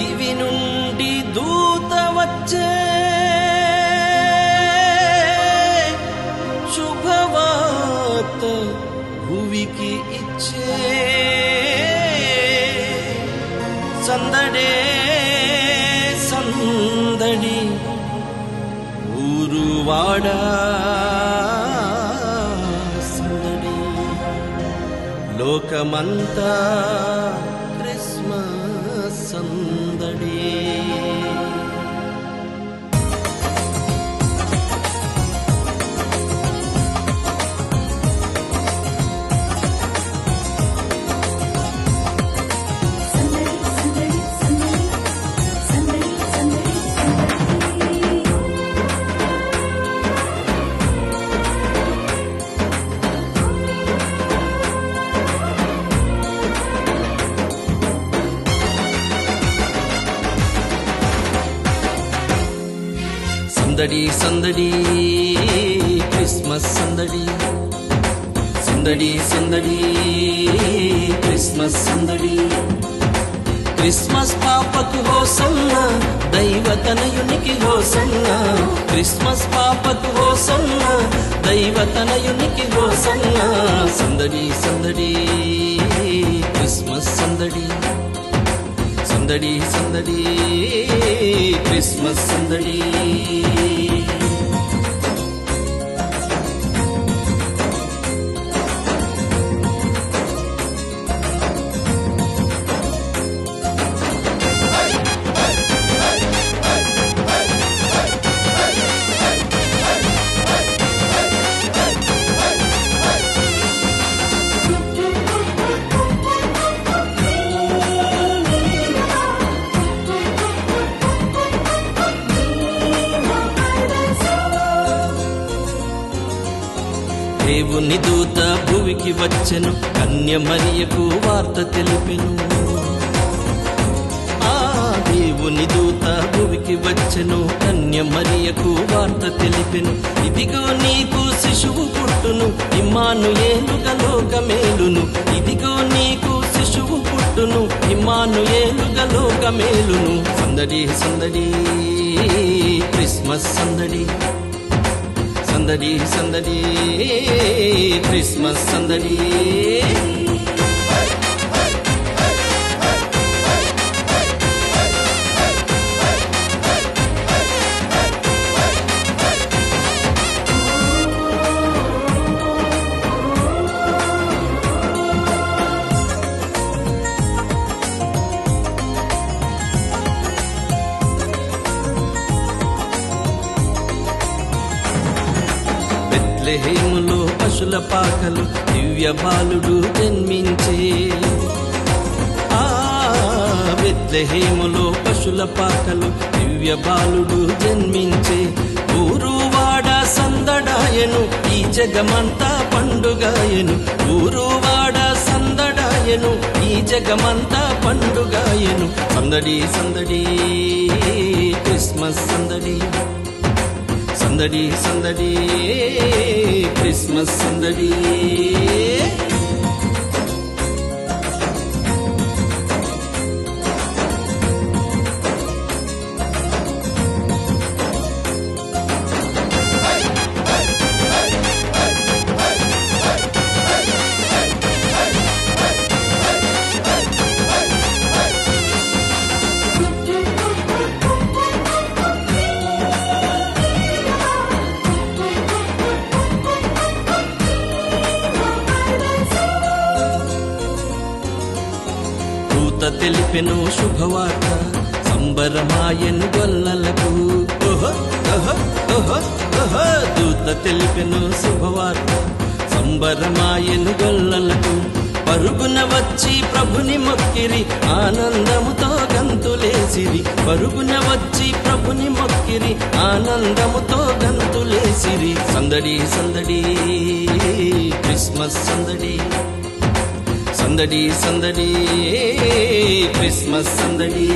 దివి నుండి దూత వచ్చే. శుభవార్త భువికి ఇచ్చే. సందడే సందడి ఊరువాడా సందడి. లోకమంతా క్రిస్మస్. சந்தடி సందడి సందడి క్రిస్మస్ సందడి. సందడి సందడి క్రిస్మస్ సందడి. క్రిస్మస్ పాపకు హోసన్న దైవతనయునికి హోసన్న. క్రిస్మస్ పాపకు హోసన్న దైవతనయునికి హోసన్న. సందడి సందడి క్రిస్మస్ సందడి. సందడి సందడి క్రిస్మస్ సందడి. దేవుని దూత భువికి వచ్చెను కన్య మరియకు వార్త తెలిపెను. ఆ దేవుని దూత భువికి వచ్చెను కన్య మరియకు వార్త తెలిపెను. ఇదిగో నీకు శిశువు పుట్టును ఇమ్మానుయేలుగా లోకమేలును. ఇదిగో నీకు శిశువు పుట్టును ఇమ్మానుయేలుగా లోకమేలును. సందడి సందడి క్రిస్మస్ సందడి. சந்தடி சந்தடி கிறிஸ்மஸ் சந்தடி పశుల పాకలు దివ్య బాలుడు జన్మించే. ఆ బెత్లెహేములో పశుల పాకలు దివ్య బాలుడు జన్మించే. ఊరువాడ సందడాయను ఈ జగమంతా పండుగాయను. ఊరువాడ సందడాయను ఈ జగమంతా పండుగాయను. సందడి సందడి క్రిస్మస్ సందడి. సందడి సందడి క్రిస్మస్ సందడి. దూత శుభవార్త సంబరమాయను గొల్లలకు. దూత తెలిపెను శుభవార్త సంబరమాయను గొల్లలకు. పరుగున వచ్చి ప్రభుని మొక్కిరి ఆనందముతో గంతులేసిరి పరుగున వచ్చి ప్రభుని మొక్కిరి ఆనందముతో గంతులేసిరి సందడి సందడి క్రిస్మస్ సందడి. சந்தடி சந்தடி கிறிஸ்மஸ் சந்தடி.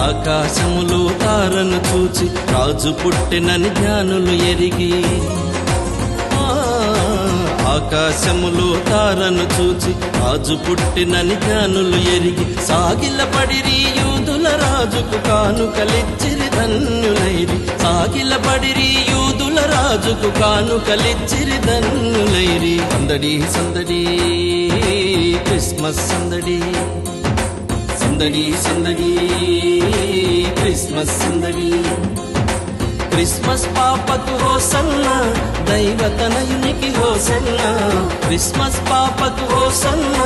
ఆకాశములో తారను చూచి రాజు పుట్టినని జ్ఞానులు ఎరిగి. ఆకాశములు ఆకాశములో తారను చూచి రాజు పుట్టినని జ్ఞానులు ఎరిగి. సాగిల పడిరి యూదుల రాజుకు కానుకలిచ్చిరి ధన్యులైరి. సాగిల పడిరి యూదుల రాజుకు కానుకలిచ్చిరి ధన్యులైరి. సందడి సందడి క్రిస్మస్ సందడి. సందడి సందడి క్రిస్మస్ సందడి క్రిస్మస్ పాపకు హోసన్న దైవతనయునికి హోసన్న. క్రిస్మస్ పాపకు హోసన్న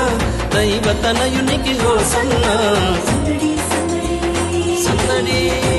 దైవతనయునికి హోసన్న. సందడి సందడి సందడి